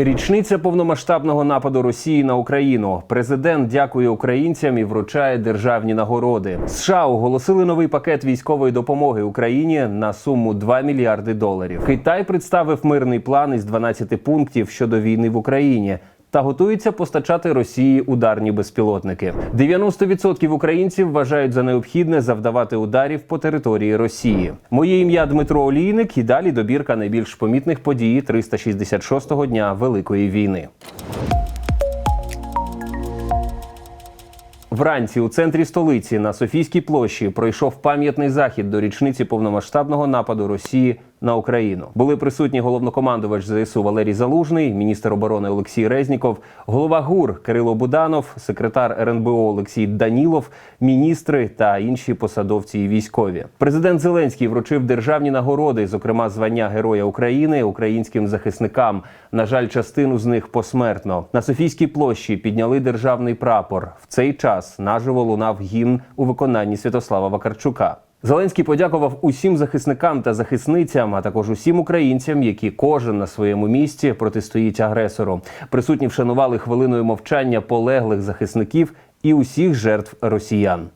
Річниця повномасштабного нападу Росії на Україну. Президент дякує українцям і вручає державні нагороди. США оголосили новий пакет військової допомоги Україні на суму 2 мільярди доларів. Китай представив мирний план із 12 пунктів щодо війни в Україні. Та готується постачати Росії ударні безпілотники. 90% українців вважають за необхідне завдавати ударів по території Росії. Моє ім'я Дмитро Олійник і далі добірка найбільш помітних подій 366-го дня Великої війни. Вранці у центрі столиці на Софійській площі пройшов пам'ятний захід до річниці повномасштабного нападу Росії на Україну. Були присутні головнокомандувач ЗСУ Валерій Залужний, міністр оборони Олексій Резніков, голова ГУР Кирило Буданов, секретар РНБО Олексій Данілов, міністри та інші посадовці і військові. Президент Зеленський вручив державні нагороди, зокрема звання Героя України українським захисникам. На жаль, частину з них посмертно на Софійській площі підняли державний прапор. В цей час наживо лунав гімн у виконанні Святослава Вакарчука. Зеленський подякував усім захисникам та захисницям, а також усім українцям, які кожен на своєму місці протистоїть агресору. Присутні вшанували хвилиною мовчання полеглих захисників і усіх жертв росіян.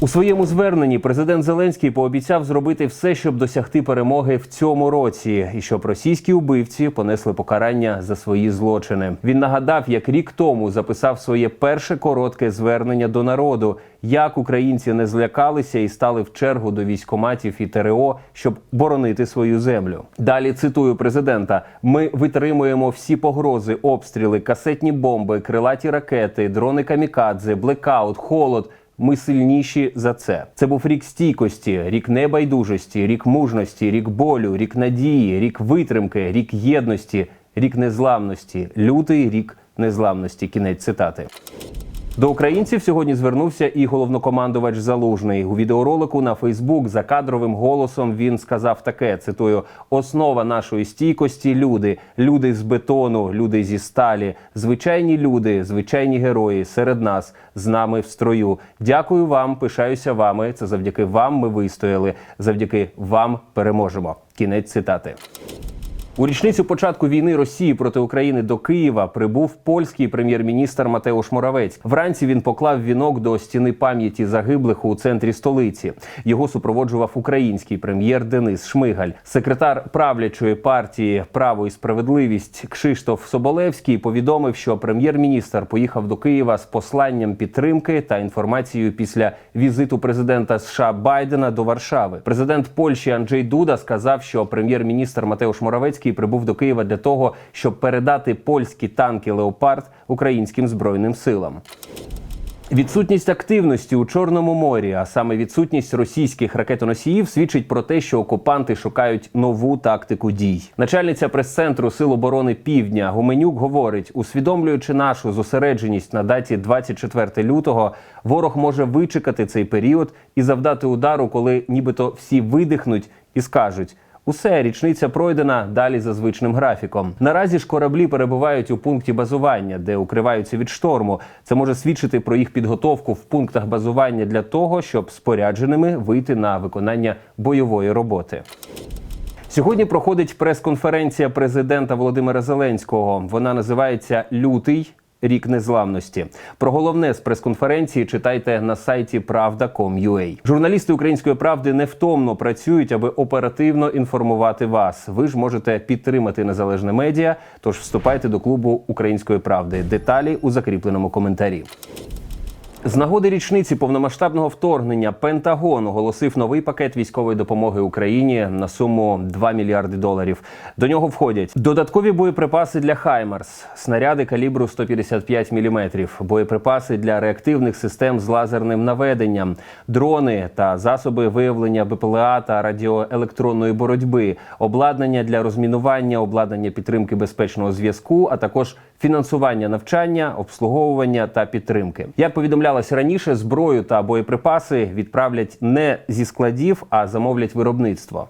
У своєму зверненні президент Зеленський пообіцяв зробити все, щоб досягти перемоги в цьому році, і щоб російські убивці понесли покарання за свої злочини. Він нагадав, як рік тому записав своє перше коротке звернення до народу, як українці не злякалися і стали в чергу до військоматів і ТРО, щоб боронити свою землю. Далі цитую президента: ми витримуємо всі погрози, обстріли, касетні бомби, крилаті ракети, дрони камікадзе, блекаут, холод. Ми сильніші за це. Це був рік стійкості, рік небайдужості, рік мужності, рік болю, рік надії, рік витримки, рік єдності, рік незламності, лютий рік незламності. Кінець цитати. До українців сьогодні звернувся і головнокомандувач Залужний у відеоролику на Фейсбук за кадровим голосом. Він сказав таке: цитую: основа нашої стійкості люди, люди з бетону, люди зі сталі, звичайні люди, звичайні герої серед нас з нами в строю. Дякую вам, пишаюся вами. Це завдяки вам ми вистояли. Завдяки вам переможемо. Кінець цитати. У річницю початку війни Росії проти України до Києва прибув польський прем'єр-міністр Матеуш Моравець. Вранці він поклав вінок до стіни пам'яті загиблих у центрі столиці. Його супроводжував український прем'єр Денис Шмигаль. Секретар правлячої партії Право і справедливість Кшиштоф Соболевський повідомив, що прем'єр-міністр поїхав до Києва з посланням підтримки та інформацією після візиту президента США Байдена до Варшави. Президент Польщі Анджей Дуда сказав, що прем'єр-міністр Матеуш Моравецький прибув до Києва для того, щоб передати польські танки Леопард українським збройним силам. Відсутність активності у Чорному морі, а саме відсутність російських ракетоносіїв, свідчить про те, що окупанти шукають нову тактику дій. Начальниця прес-центру Сил оборони Півдня Гуменюк говорить: усвідомлюючи нашу зосередженість на даті 24 лютого, ворог може вичекати цей період і завдати удару, коли нібито всі видихнуть і скажуть. Усе річниця пройдена далі за звичним графіком. Наразі ж кораблі перебувають у пункті базування, де укриваються від шторму. Це може свідчити про їх підготовку в пунктах базування для того, щоб спорядженими вийти на виконання бойової роботи. Сьогодні проходить прес-конференція президента Володимира Зеленського. Вона називається Лютий. Рік незламності про головне з прес-конференції читайте на сайті Правда.com.ua. Журналісти української правди невтомно працюють, аби оперативно інформувати вас. Ви ж можете підтримати незалежне медіа. Тож вступайте до клубу української правди. Деталі у закріпленому коментарі. З нагоди річниці повномасштабного вторгнення Пентагон оголосив новий пакет військової допомоги Україні на суму 2 мільярди доларів. До нього входять додаткові боєприпаси для Хаймарс, снаряди калібру 155 мм, боєприпаси для реактивних систем з лазерним наведенням, дрони та засоби виявлення БПЛА та радіоелектронної боротьби, обладнання для розмінування, обладнання підтримки безпечного зв'язку, а також фінансування навчання, обслуговування та підтримки. Як повідомлялось раніше, зброю та боєприпаси відправлять не зі складів, а замовлять виробництво.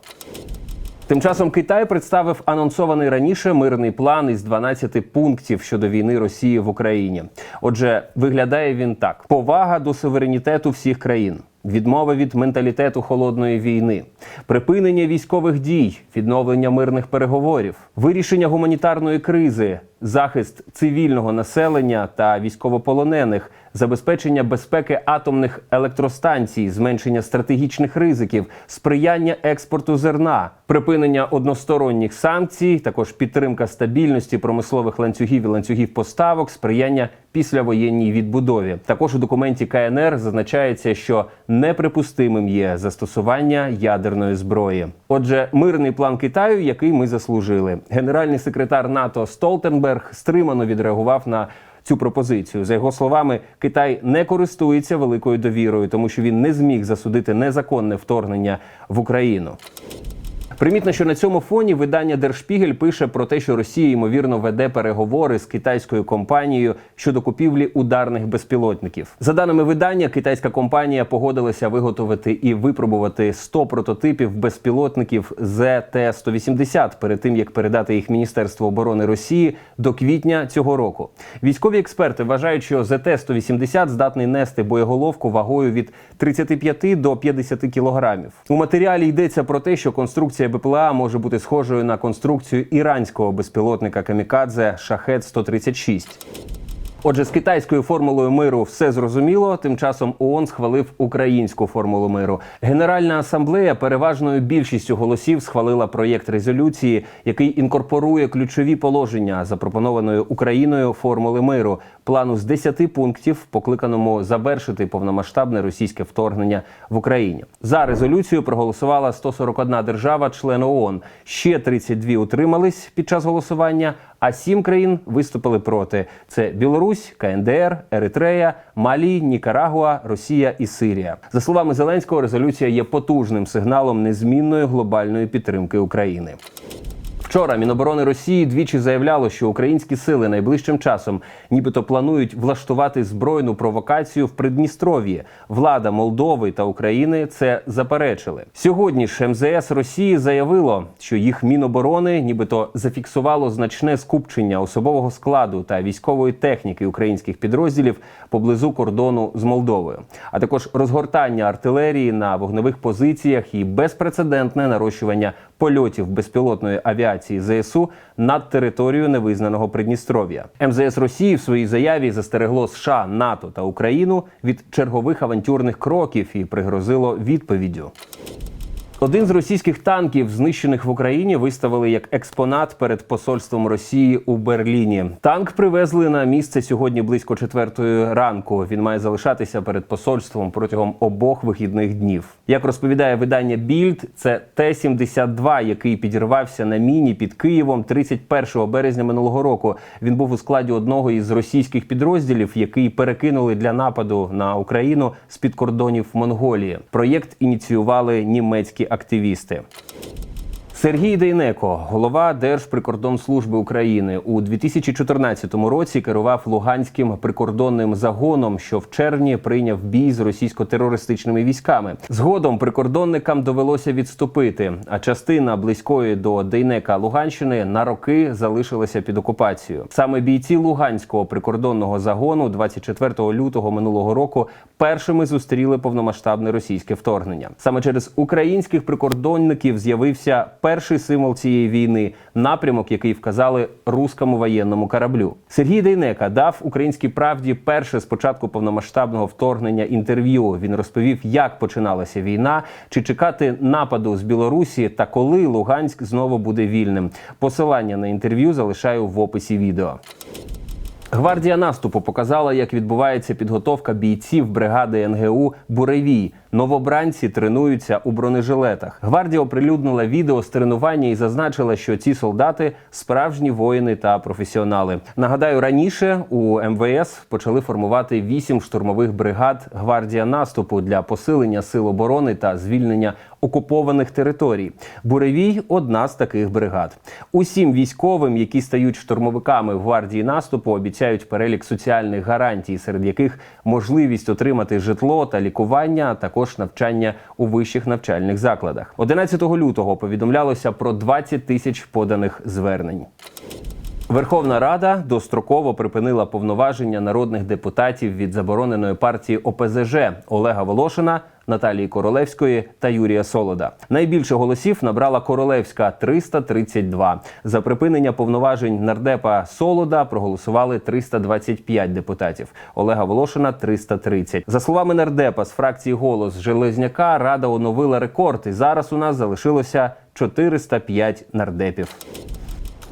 Тим часом Китай представив анонсований раніше мирний план із 12 пунктів щодо війни Росії в Україні. Отже, виглядає він так: повага до суверенітету всіх країн. відмова від менталітету холодної війни, припинення військових дій, відновлення мирних переговорів, вирішення гуманітарної кризи, захист цивільного населення та військовополонених, забезпечення безпеки атомних електростанцій, зменшення стратегічних ризиків, сприяння експорту зерна, припинення односторонніх санкцій, також підтримка стабільності промислових ланцюгів і ланцюгів поставок, сприяння післявоєнній відбудові. Також у документі КНР зазначається, що неприпустимим є застосування ядерної зброї. Отже, мирний план Китаю, який ми заслужили. Генеральний секретар НАТО Столтенберг стримано відреагував на цю пропозицію. За його словами, Китай не користується великою довірою, тому що він не зміг засудити незаконне вторгнення в Україну. Примітно, що на цьому фоні видання Держпігель пише про те, що Росія ймовірно веде переговори з китайською компанією щодо купівлі ударних безпілотників. За даними видання, китайська компанія погодилася виготовити і випробувати 100 прототипів безпілотників ЗТ-180 перед тим як передати їх Міністерству оборони Росії до квітня цього року. Військові експерти вважають, що ЗТ-180 здатний нести боєголовку вагою від 35 до 50 кілограмів. У матеріалі йдеться про те, що конструкція БПЛА може бути схожою на конструкцію іранського безпілотника Камікадзе Шахет 136 Отже, з китайською формулою миру все зрозуміло. Тим часом ООН схвалив українську формулу миру. Генеральна асамблея переважною більшістю голосів схвалила проєкт резолюції, який інкорпорує ключові положення запропонованої Україною формули миру, плану з 10 пунктів, покликаному завершити повномасштабне російське вторгнення в Україні. За резолюцію проголосувала 141 держава, член ООН. Ще 32 утримались під час голосування. А сім країн виступили проти: це Білорусь, КНДР, Еритрея, Малі, Нікарагуа, Росія і Сирія. За словами Зеленського, резолюція є потужним сигналом незмінної глобальної підтримки України. Вчора Міноборони Росії двічі заявляло, що українські сили найближчим часом, нібито планують влаштувати збройну провокацію в Придністров'ї. Влада Молдови та України це заперечили. Сьогодні ж МЗС Росії заявило, що їх міноборони, нібито зафіксувало значне скупчення особового складу та військової техніки українських підрозділів поблизу кордону з Молдовою, а також розгортання артилерії на вогневих позиціях і безпрецедентне нарощування польотів безпілотної авіації ЗСУ над територією невизнаного Придністров'я. МЗС Росії в своїй заяві застерегло США, НАТО та Україну від чергових авантюрних кроків і пригрозило відповіддю. Один з російських танків, знищених в Україні, виставили як експонат перед посольством Росії у Берліні. Танк привезли на місце сьогодні близько четвертої ранку. Він має залишатися перед посольством протягом обох вихідних днів. Як розповідає видання Більд, це Т-72, який підірвався на міні під Києвом 31 березня минулого року. Він був у складі одного із російських підрозділів, який перекинули для нападу на Україну з під кордонів Монголії. Проєкт ініціювали німецькі активісти. Сергій Дейнеко, голова Держприкордонслужби України, у 2014 році керував Луганським прикордонним загоном, що в червні прийняв бій з російсько-терористичними військами. Згодом прикордонникам довелося відступити, а частина близької до Дейнека Луганщини на роки залишилася під окупацією. Саме бійці Луганського прикордонного загону 24 лютого минулого року першими зустріли повномасштабне російське вторгнення. Саме через українських прикордонників з'явився символ цієї війни напрямок, який вказали руському воєнному кораблю. Сергій Дейнека дав українській правді перше з початку повномасштабного вторгнення інтерв'ю. Він розповів, як починалася війна, чи чекати нападу з Білорусі та коли Луганськ знову буде вільним. Посилання на інтерв'ю залишаю в описі відео. Гвардія наступу показала, як відбувається підготовка бійців бригади НГУ Буревій. Новобранці тренуються у бронежилетах. Гвардія оприлюднила відео з тренування і зазначила, що ці солдати справжні воїни та професіонали. Нагадаю, раніше у МВС почали формувати вісім штурмових бригад гвардія наступу для посилення сил оборони та звільнення окупованих територій. Буревій одна з таких бригад. Усім військовим, які стають штурмовиками гвардії наступу, обіцяють перелік соціальних гарантій, серед яких можливість отримати житло та лікування, а також навчання у вищих навчальних закладах. 11 лютого повідомлялося про 20 тисяч поданих звернень. Верховна Рада достроково припинила повноваження народних депутатів від забороненої партії ОПЗЖ Олега Волошина, Наталії Королевської та Юрія Солода. Найбільше голосів набрала Королевська 332. За припинення повноважень нардепа Солода проголосували 325 депутатів. Олега Волошина 330. За словами нардепа з фракції Голос Железняка, рада оновила рекорд. І зараз у нас залишилося 405 нардепів.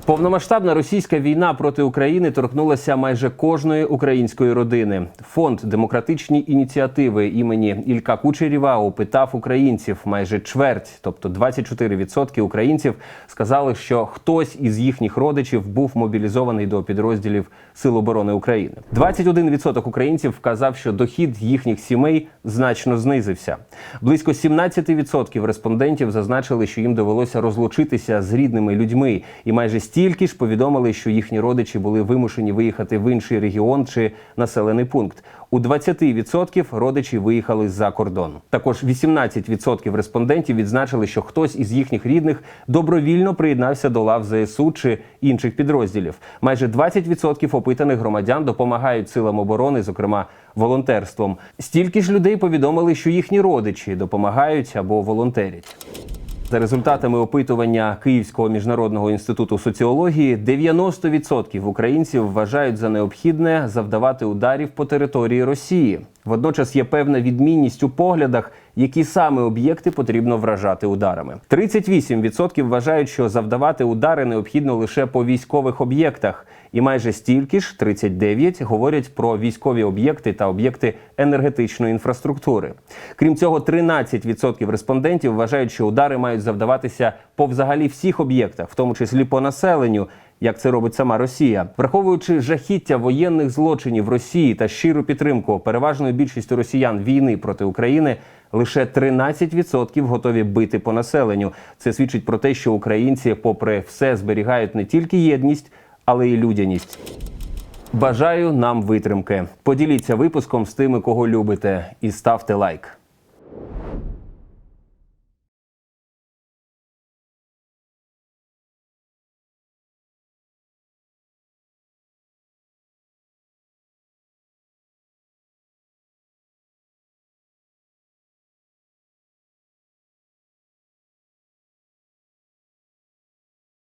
Повномасштабна російська війна проти України торкнулася майже кожної української родини. Фонд демократичні ініціативи імені Ілька Кучерєва опитав українців. Майже чверть, тобто 24% українців, сказали, що хтось із їхніх родичів був мобілізований до підрозділів Сил оборони України. 21% українців вказав, що дохід їхніх сімей значно знизився. Близько 17% респондентів зазначили, що їм довелося розлучитися з рідними людьми, і майже стільки ж повідомили, що їхні родичі були вимушені виїхати в інший регіон чи населений пункт. У 20% родичі виїхали за кордон. Також 18% респондентів відзначили, що хтось із їхніх рідних добровільно приєднався до лав ЗСУ чи інших підрозділів. Майже 20% опитаних громадян допомагають силам оборони, зокрема волонтерством. Стільки ж людей повідомили, що їхні родичі допомагають або волонтерять. За результатами опитування Київського міжнародного інституту соціології, 90% українців вважають за необхідне завдавати ударів по території Росії. Водночас є певна відмінність у поглядах, які саме об'єкти потрібно вражати ударами. 38% вважають, що завдавати удари необхідно лише по військових об'єктах, і майже стільки ж 39 говорять про військові об'єкти та об'єкти енергетичної інфраструктури. Крім цього, 13% респондентів вважають, що удари мають завдаватися по взагалі всіх об'єктах, в тому числі по населенню. Як це робить сама Росія, враховуючи жахіття воєнних злочинів Росії та щиру підтримку переважної більшості росіян війни проти України, лише 13% готові бити по населенню. Це свідчить про те, що українці, попри все, зберігають не тільки єдність, але й людяність. Бажаю нам витримки. Поділіться випуском з тими, кого любите, і ставте лайк.